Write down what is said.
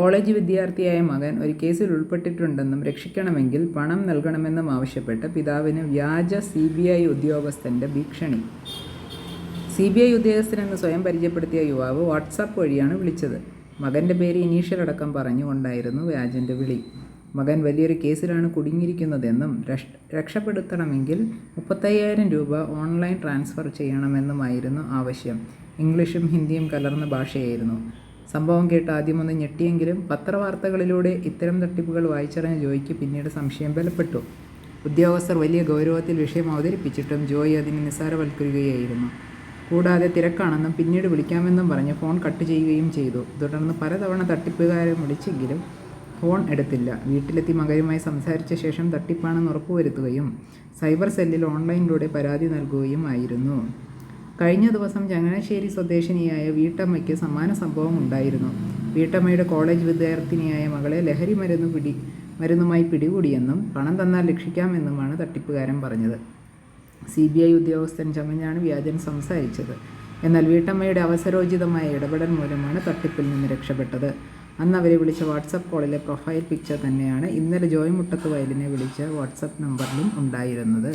College വിദ്യാർത്ഥിയായ മകൻ ഒരു കേസിൽ ഉൾപ്പെട്ടിട്ടുണ്ടെന്നും രക്ഷിക്കണമെങ്കിൽ പണം നൽകണമെന്നും ആവശ്യപ്പെട്ട് പിതാവിന് വ്യാജ സി ബി ഐ ഉദ്യോഗസ്ഥന്റെ ഭീഷണി. സി ബി ഐ ഉദ്യോഗസ്ഥനെന്ന് സ്വയം പരിചയപ്പെടുത്തിയ യുവാവ് വാട്സാപ്പ് വഴിയാണ് വിളിച്ചത്. മകന്റെ പേര് ഇനീഷ്യൽ അടക്കം പറഞ്ഞുകൊണ്ടായിരുന്നു വ്യാജന്റെ വിളി. മകൻ വലിയൊരു കേസിലാണ് കുടുങ്ങിയിരിക്കുന്നതെന്നും രക്ഷപ്പെടുത്തണമെങ്കിൽ മുപ്പത്തയ്യായിരം രൂപ ഓൺലൈൻ ട്രാൻസ്ഫർ ചെയ്യണമെന്നുമായിരുന്നു ആവശ്യം. ഇംഗ്ലീഷും ഹിന്ദിയും കലർന്ന ഭാഷയായിരുന്നു. സംഭവം കേട്ട് ആദ്യമൊന്ന് ഞെട്ടിയെങ്കിലും പത്രവാർത്തകളിലൂടെ ഇത്തരം തട്ടിപ്പുകൾ വായിച്ചറിഞ്ഞ ജോയിക്ക് പിന്നീട് സംശയം ബലപ്പെട്ടു. ഉദ്യോഗസ്ഥർ വലിയ ഗൗരവത്തിൽ വിഷയം അവതരിപ്പിച്ചിട്ടും ജോയി അതിനെ നിസ്സാരവൽക്കരിക്കുകയായിരുന്നു. കൂടാതെ തിരക്കാണെന്നും പിന്നീട് വിളിക്കാമെന്നും പറഞ്ഞ് ഫോൺ കട്ട് ചെയ്യുകയും ചെയ്തു. തുടർന്ന് പലതവണ തട്ടിപ്പുകാരെ വിളിച്ചെങ്കിലും ഫോൺ എടുത്തില്ല. വീട്ടിലെത്തി മകരുമായി സംസാരിച്ച ശേഷം തട്ടിപ്പാണെന്ന് ഉറപ്പുവരുത്തുകയും സൈബർ സെല്ലിൽ ഓൺലൈനിലൂടെ പരാതി നൽകുകയും ആയിരുന്നു. കഴിഞ്ഞ ദിവസം ചങ്ങനാശ്ശേരി സ്വദേശിനിയായ വീട്ടമ്മയ്ക്ക് സമാന സംഭവം ഉണ്ടായിരുന്നു. വീട്ടമ്മയുടെ കോളേജ് വിദ്യാർത്ഥിനിയായ മകളെ ലഹരി മരുന്ന് പിടി മരുന്നുമായി പിടികൂടിയെന്നും പണം തന്നാൽ രക്ഷിക്കാമെന്നുമാണ് തട്ടിപ്പുകാരൻ പറഞ്ഞത്. സി ബി ഐ ഉദ്യോഗസ്ഥൻ ചമഞ്ഞാണ് വ്യാജൻ സംസാരിച്ചത്. എന്നാൽ വീട്ടമ്മയുടെ അവസരോചിതമായ ഇടപെടൽ മൂലമാണ് തട്ടിപ്പിൽ നിന്ന് രക്ഷപ്പെട്ടത്. അന്ന് അവരെ വിളിച്ച വാട്സപ്പ് കോളിലെ പ്രൊഫൈൽ പിക്ചർ തന്നെയാണ് ഇന്നലെ ജോയ് മുട്ടത്ത് വയലിനെ വിളിച്ച വാട്സപ്പ് നമ്പറിലും ഉണ്ടായിരുന്നത്.